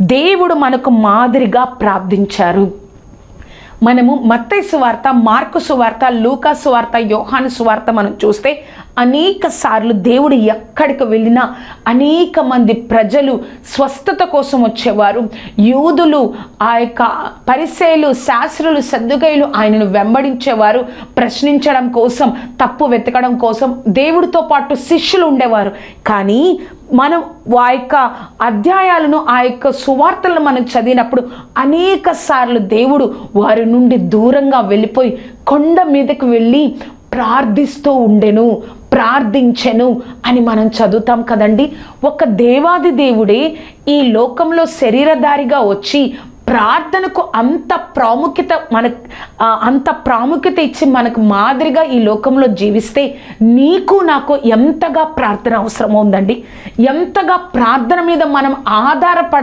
దేవుడు మనకు మాదిరిగా ప్రార్థించారు. మనము మత్తైసు వార్త మార్కు సువార్త లూకా సువార్త యోహాను సువార్త మనం చూస్తే అనేక సార్లు దేవుడు ఎక్కడికి వెళ్ళినా అనేక మంది ప్రజలు స్వస్థత కోసం వచ్చేవారు. యూదులు ఆ యొక్క పరిసేలు శాస్త్రులు సద్దుగైలు ఆయనను వెంబడించేవారు. ప్రశ్నించడం కోసం తప్పు వెతకడం కోసం దేవుడితో పాటు శిష్యులు ఉండేవారు. కానీ మనం ఆ యొక్క అధ్యాయాలను ఆ యొక్క సువార్తలను మనం చదివినప్పుడు అనేక సార్లు దేవుడు వారి నుండి దూరంగా వెళ్ళిపోయి కొండ మీదకు వెళ్ళి ప్రార్థిస్తూ ఉండెను ప్రార్థించెను అని మనం చదువుతాం కదండి. ఒక దేవాది దేవుడే ఈ లోకంలో శరీరధారిగా వచ్చి ప్రార్థనకు అంత ప్రాముఖ్యత మన అంత ప్రాముఖ్యత ఇచ్చి మనకు మాదిరిగా ఈ లోకంలో జీవిస్తే నీకు నాకు ఎంతగా ప్రార్థన అవసరం ఉందండి. ఎంతగా ప్రార్థన మీద మనం ఆధారపడ